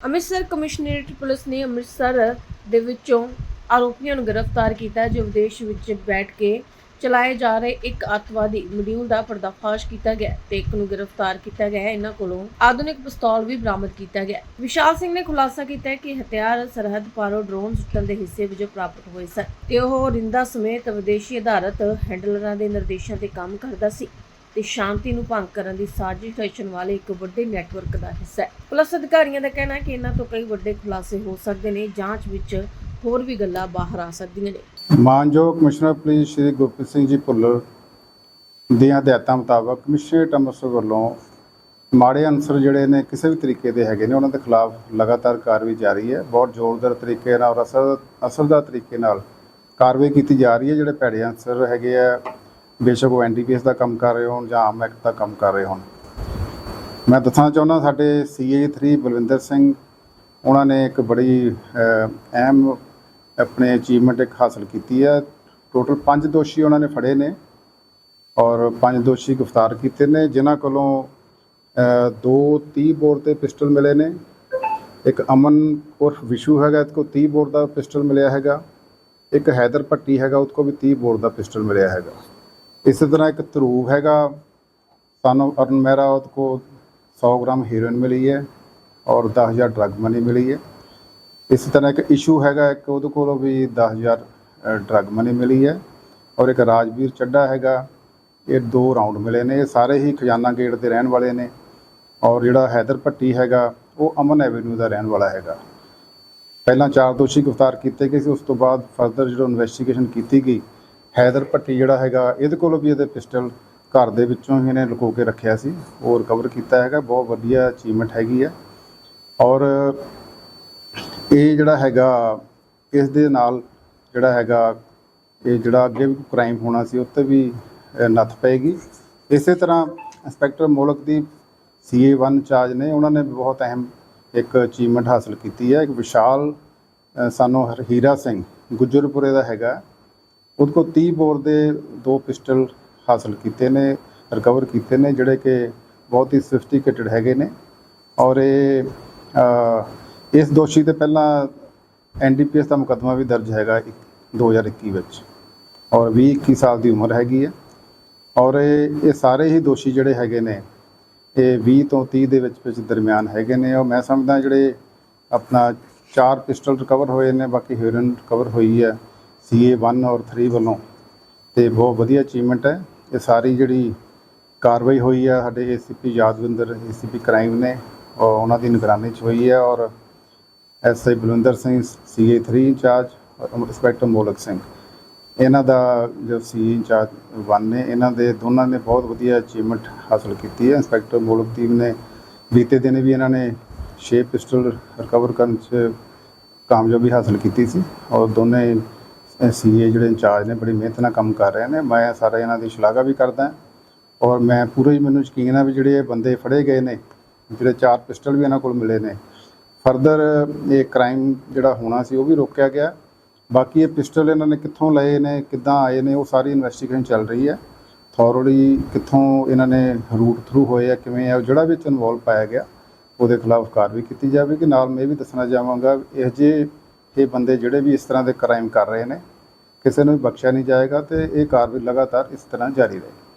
Amritsar commissionerate police ਨੇ ਅੰਮ੍ਰਿਤਸਰ ਦੇ ਵਿੱਚੋਂ ਆਰੋਪੀਆਂ ਨੂੰ ਗ੍ਰਿਫਤਾਰ ਕੀਤਾ ਜੋ ਵਿਦੇਸ਼ ਵਿੱਚ ਬੈਠ ਕੇ ਚਲਾਏ ਜਾ ਰਹੇ ਇੱਕ ਅੱਤਵਾਦੀ ਮੋਡਿਊਲ ਦਾ ਪਰਦਾਫਾਸ਼ ਕੀਤਾ ਗਿਆ ਤੇ ਇੱਕ ਨੂੰ ਗ੍ਰਿਫਤਾਰ ਕੀਤਾ ਗਿਆ ਹੈ। ਇਹਨਾਂ ਕੋਲੋਂ ਆਧੁਨਿਕ ਪਿਸਤੌਲ ਵੀ ਬਰਾਮਦ ਕੀਤਾ ਗਿਆ ਵਿਸ਼ਾਲ ਸਿੰਘ ਨੇ ਖੁਲਾਸਾ ਕੀਤਾ ਕਿ ਹਥਿਆਰ, ਸਰਹੱਦ ਪਾਰੋਂ, ਡਰੋਨ ਸੁੱਟਣ ਦੇ ਹਿੱਸੇ ਵਜੋਂ ਪ੍ਰਾਪਤ ਹੋਏ ਸਨ ਤੇ ਉਹ ਰਿੰਦਾ ਸਮੇਤ ਵਿਦੇਸ਼ੀ ਅਧਾਰਤ ਹੈਂਡਲਰਾਂ ਦੇ ਨਿਰਦੇਸ਼ਾਂ ਤੇ ਕੰਮ ਕਰਦਾ ਸੀ। ਤੇ ਸ਼ਾਂਤੀ ਨੂੰ ਭੰਗ ਕਰਨ ਦੀ ਸਾਜ਼ਿਸ਼ ਰਚਣ ਵਾਲੇ ਇੱਕ ਵੱਡੇ ਨੈਟਵਰਕ ਦਾ ਹਿੱਸਾ ਹੈ। ਪੁਲਿਸ ਅਧਿਕਾਰੀਆਂ ਦਾ ਕਹਿਣਾ ਹੈ ਕਿ ਇਹਨਾਂ ਤੋਂ ਕਈ ਵੱਡੇ ਖੁਲਾਸੇ ਹੋ ਸਕਦੇ ਨੇ, ਜਾਂਚ ਵਿੱਚ ਹੋਰ ਵੀ ਗੱਲਾਂ ਬਾਹਰ ਆ ਸਕਦੀਆਂ ਨੇ। ਮਾਨਯੋਗ ਕਮਿਸ਼ਨਰ ਪੁਲਿਸ ਸ਼੍ਰੀ ਗੁਰਪ੍ਰੀਤ ਸਿੰਘ ਜੀ ਭੁੱਲਰ ਦੀਆਂ ਹਦਾਇਤਾਂ ਮੁਤਾਬਕ ਕਮਿਸ਼ਨਰੇਟ ਅੰਮ੍ਰਿਤਸਰ ਵੱਲੋਂ ਮਾੜੇ ਅਨਸਰ ਜਿਹੜੇ ਨੇ ਕਿਸੇ ਵੀ ਤਰੀਕੇ ਦੇ ਹੈਗੇ ਨੇ, ਉਹਨਾਂ ਦੇ ਖਿਲਾਫ ਲਗਾਤਾਰ ਕਾਰਵਾਈ ਜਾਰੀ ਹੈ। ਬਹੁਤ ਜ਼ੋਰਦਾਰ ਤਰੀਕੇ ਨਾਲ ਔਰ ਅਸਰ ਅਸਰਦਾਰ ਤਰੀਕੇ ਨਾਲ ਕਾਰਵਾਈ ਕੀਤੀ ਜਾ ਰਹੀ ਹੈ। ਜਿਹੜੇ ਭੈੜੇ ਅਨਸਰ ਹੈਗੇ ਆ ਬੇਸ਼ੱਕ ਉਹ ਐਨਡੀਪੀਐਸ ਦਾ ਕੰਮ ਕਰ ਰਹੇ ਹੋਣ ਜਾਂ ਆਮ ਐਕਟ ਦਾ ਕੰਮ ਕਰ ਰਹੇ ਹੋਣ। ਮੈਂ ਦੱਸਣਾ ਚਾਹੁੰਦਾ ਸਾਡੇ ਸੀਏ 3 ਬਲਵਿੰਦਰ ਸਿੰਘ, ਉਹਨਾਂ ਨੇ ਇੱਕ ਬੜੀ ਅਹਿਮ ਆਪਣੇ ਅਚੀਵਮੈਂਟ ਇੱਕ ਹਾਸਲ ਕੀਤੀ ਹੈ। ਟੋਟਲ 5 ਦੋਸ਼ੀ ਉਹਨਾਂ ਨੇ ਫੜੇ ਨੇ ਔਰ 5 ਦੋਸ਼ੀ ਗ੍ਰਿਫਤਾਰ ਕੀਤੇ ਨੇ, ਜਿਨ੍ਹਾਂ ਕੋਲੋਂ ਦੋ 30 ਬੋਰ ਤੇ ਪਿਸਟਲ ਮਿਲੇ ਨੇ। ਇੱਕ ਅਮਨ ਉਰਫ ਵਿਸ਼ੂ ਹੈਗਾ ਇਸ ਕੋਲ 30 ਬੋਰ ਦਾ ਪਿਸਟਲ ਮਿਲਿਆ ਹੈਗਾ। ਇੱਕ ਹੈਦਰ ਭੱਟੀ ਹੈਗਾ ਉਸ ਕੋਲ ਵੀ 30 ਬੋਰ ਦਾ ਪਿਸਟਲ ਮਿਲਿਆ ਹੈਗਾ। ਇਸੇ ਤਰ੍ਹਾਂ ਇੱਕ ਧਰੂਵ ਹੈਗਾ। ਸਾਨੂੰ ਅਰਨ ਮਹਿਰਾ ਉਹਦੇ ਕੋਲ 100 ਗ੍ਰਾਮ ਹੀਰੋਇਨ ਮਿਲੀ ਹੈ ਔਰ 10000 ਡਰੱਗ ਮਨੀ ਮਿਲੀ ਹੈ। ਇਸੇ ਤਰ੍ਹਾਂ ਇੱਕ ਇਸ਼ੂ ਹੈਗਾ, ਇੱਕ ਉਹਦੇ ਕੋਲੋਂ ਵੀ 10000 ਡਰੱਗ ਮਨੀ ਮਿਲੀ ਹੈ ਔਰ ਇੱਕ ਰਾਜਵੀਰ ਚੱਡਾ ਹੈਗਾ। ਇਹ ਦੋ ਰਾਉਂਡ ਮਿਲੇ ਨੇ, ਇਹ ਸਾਰੇ ਹੀ ਖਜ਼ਾਨਾ ਗੇਟ ਦੇ ਰਹਿਣ ਵਾਲੇ ਨੇ ਔਰ ਜਿਹੜਾ ਹੈਦਰ ਭੱਟੀ ਹੈਗਾ, ਉਹ ਅਮਨ ਐਵੇਨਿਊ ਦਾ ਰਹਿਣ ਵਾਲਾ ਹੈਗਾ। ਪਹਿਲਾਂ ਚਾਰ ਦੋਸ਼ੀ ਗ੍ਰਿਫਤਾਰ ਕੀਤੇ ਗਏ ਸੀ, ਉਸ ਤੋਂ ਬਾਅਦ ਫਰਦਰ ਜਦੋਂ ਇਨਵੈਸਟੀਗੇਸ਼ਨ ਕੀਤੀ ਗਈ ਹੈਦਰ ਭੱਟੀ ਜਿਹੜਾ ਹੈਗਾ, ਇਹਦੇ ਕੋਲੋਂ ਵੀ ਇਹਦੇ ਪਿਸਟਲ ਘਰ ਦੇ ਵਿੱਚੋਂ ਹੀ ਇਹਨੇ ਲੁਕੋ ਕੇ ਰੱਖਿਆ ਸੀ ਉਹ ਰਿਕਵਰ ਕੀਤਾ ਹੈਗਾ, ਬਹੁਤ ਵਧੀਆ ਅਚੀਵਮੈਂਟ ਹੈਗੀ ਹੈ। ਔਰ ਇਹ ਜਿਹੜਾ ਹੈਗਾ, ਇਸ ਦੇ ਨਾਲ ਜਿਹੜਾ ਹੈਗਾ, ਇਹ ਜਿਹੜਾ ਅੱਗੇ ਵੀ ਕ੍ਰਾਈਮ ਹੋਣਾ ਸੀ, ਉੱਤੇ ਵੀ ਨੱਥ ਪਏਗੀ। ਇਸੇ ਤਰ੍ਹਾਂ ਇੰਸਪੈਕਟਰ ਮੋਲਕਦੀਪ ਸੀਏ 1 ਇੰਚਾਰਜ ਨੇ, ਉਹਨਾਂ ਨੇ ਵੀ ਬਹੁਤ ਅਹਿਮ ਇੱਕ ਅਚੀਵਮੈਂਟ ਹਾਸਲ ਕੀਤੀ ਹੈ। ਇੱਕ ਵਿਸ਼ਾਲ ਸਾਨੂੰ ਹਰ- ਹੀਰਾ ਸਿੰਘ ਗੁੱਜਰਪੁਰੇ ਦਾ ਹੈਗਾ। ਉਹਦੇ ਕੋਲ 30 ਬੋਰ ਦੇ ਦੋ ਪਿਸਟਲ ਹਾਸਲ ਕੀਤੇ ਨੇ ਰਿਕਵਰ ਕੀਤੇ ਨੇ, ਜਿਹੜੇ ਕਿ ਬਹੁਤ ਹੀ ਸਫਿਸਟੀਕੇਟਡ ਹੈਗੇ ਨੇ। ਔਰ ਇਹ ਇਸ ਦੋਸ਼ੀ ਤੇ ਪਹਿਲਾਂ ਐਨਡੀਪੀਐਸ ਦਾ ਮੁਕੱਦਮਾ ਵੀ ਦਰਜ ਹੈਗਾ ਇੱਕ- 2021 ਵਿੱਚ। ਔਰ 20 21 ਸਾਲ ਦੀ ਉਮਰ ਹੈਗੀ ਹੈ। ਔਰ ਇਹ ਇਹ ਸਾਰੇ ਹੀ ਦੋਸ਼ੀ ਜਿਹੜੇ ਹੈਗੇ ਨੇ, ਇਹ 20 ਤੋਂ 30 ਦੇ ਵਿੱਚ ਵਿੱਚ ਦਰਮਿਆਨ ਹੈਗੇ ਨੇ। ਔਰ ਮੈਂ ਸਮਝਦਾ ਜਿਹੜੇ ਆਪਣਾ ਚਾਰ ਪਿਸਟਲ ਰਿਕਵਰ ਹੋਏ ਨੇ, ਬਾਕੀ ਹੀਰੋਇਨ ਰਿਕਵਰ ਹੋਈ ਹੈ। ਸੀਏ 1 ਔਰ 3 ਵੱਲੋਂ। ਤੇ ਬਹੁਤ ਵਧੀਆ ਅਚੀਵਮੈਂਟ ਹੈ। ਇਹ ਸਾਰੀ ਜਿਹੜੀ ਕਾਰਵਾਈ ਹੋਈ ਹੈ ਸਾਡੇ ਏਸੀਪੀ ਯਾਦਵਿੰਦਰ ਏਸੀਪੀ ਕ੍ਰਾਈਮ ਨੇ, ਔਰ ਉਹਨਾਂ ਦੀ ਨਿਗਰਾਨੀ 'ਚ ਹੋਈ ਹੈ ਔਰ SI Balwinder Singh, CA 3 incharge, ਔਰ ਇੰਸਪੈਕਟਰ ਮੋਲਕ ਸਿੰਘ। ਇਹਨਾਂ ਦਾ ਜੋ ਸੀ ਇੰਚਾਰਜ ਵਨ ਨੇ, ਇਹਨਾਂ ਦੇ ਦੋਨਾਂ ਨੇ ਬਹੁਤ ਵਧੀਆ ਅਚੀਵਮੈਂਟ ਹਾਸਲ ਕੀਤੀ ਹੈ। ਇੰਸਪੈਕਟਰ ਮੋਲਕ ਟੀਮ ਨੇ ਬੀਤੇ ਦਿਨ ਵੀ ਇਹਨਾਂ ਨੇ 6 ਪਿਸਟਲ ਰਿਕਵਰ ਕਰਨ 'ਚ ਕਾਮਯਾਬੀ ਹਾਸਲ ਕੀਤੀ ਸੀ, ਔਰ ਦੋਨੇ ਸੀਏ ਜਿਹੜੇ ਇੰਚਾਰਜ ਨੇ ਬੜੀ ਮਿਹਨਤ ਨਾਲ ਕੰਮ ਕਰ ਰਹੇ ਨੇ। ਮੈਂ ਸਾਰੇ ਇਹਨਾਂ ਦੀ ਸ਼ਲਾਘਾ ਵੀ ਕਰਦਾ ਔਰ ਮੈਂ ਪੂਰਾ ਹੀ ਮੈਨੂੰ ਯਕੀਨ ਹੈ ਵੀ ਜਿਹੜੇ ਇਹ ਬੰਦੇ ਫੜੇ ਗਏ ਨੇ, ਜਿਹੜੇ ਚਾਰ ਪਿਸਟਲ ਵੀ ਇਹਨਾਂ ਕੋਲ ਮਿਲੇ ਨੇ, ਫਰਦਰ ਇਹ ਕ੍ਰਾਈਮ ਜਿਹੜਾ ਹੋਣਾ ਸੀ ਉਹ ਵੀ ਰੋਕਿਆ ਗਿਆ। ਬਾਕੀ ਇਹ ਪਿਸਟਲ ਇਹਨਾਂ ਨੇ ਕਿੱਥੋਂ ਲਏ ਨੇ, ਕਿੱਦਾਂ ਆਏ ਨੇ, ਉਹ ਸਾਰੀ ਇਨਵੈਸਟੀਗੇਸ਼ਨ ਚੱਲ ਰਹੀ ਹੈ। ਥੋਰਲੀ ਕਿੱਥੋਂ ਇਹਨਾਂ ਨੇ ਰੂਟ ਥਰੂ ਹੋਏ ਆ, ਕਿਵੇਂ ਆ ਜਿਹੜਾ ਵਿੱਚ ਇਨਵੋਲਵ ਪਾਇਆ ਗਿਆ, ਉਹਦੇ ਖਿਲਾਫ ਕਾਰਵਾਈ ਕੀਤੀ ਜਾਵੇਗੀ। ਨਾਲ ਮੈਂ ਇਹ ਵੀ ਦੱਸਣਾ ਚਾਹਾਂਗਾ, ਇਹ ਜੇ ਇਹ ਬੰਦੇ ਜਿਹੜੇ ਵੀ ਇਸ ਤਰ੍ਹਾਂ ਦੇ ਕ੍ਰਾਈਮ ਕਰ ਰਹੇ ਨੇ, ਕਿਸੇ ਨੂੰ ਵੀ ਬਖਸ਼ਿਆ ਨਹੀਂ ਜਾਏਗਾ ਤੇ ਇਹ ਕਾਰਵਾਈ ਲਗਾਤਾਰ ਇਸ ਤਰ੍ਹਾਂ ਜਾਰੀ ਰਹੇਗੀ।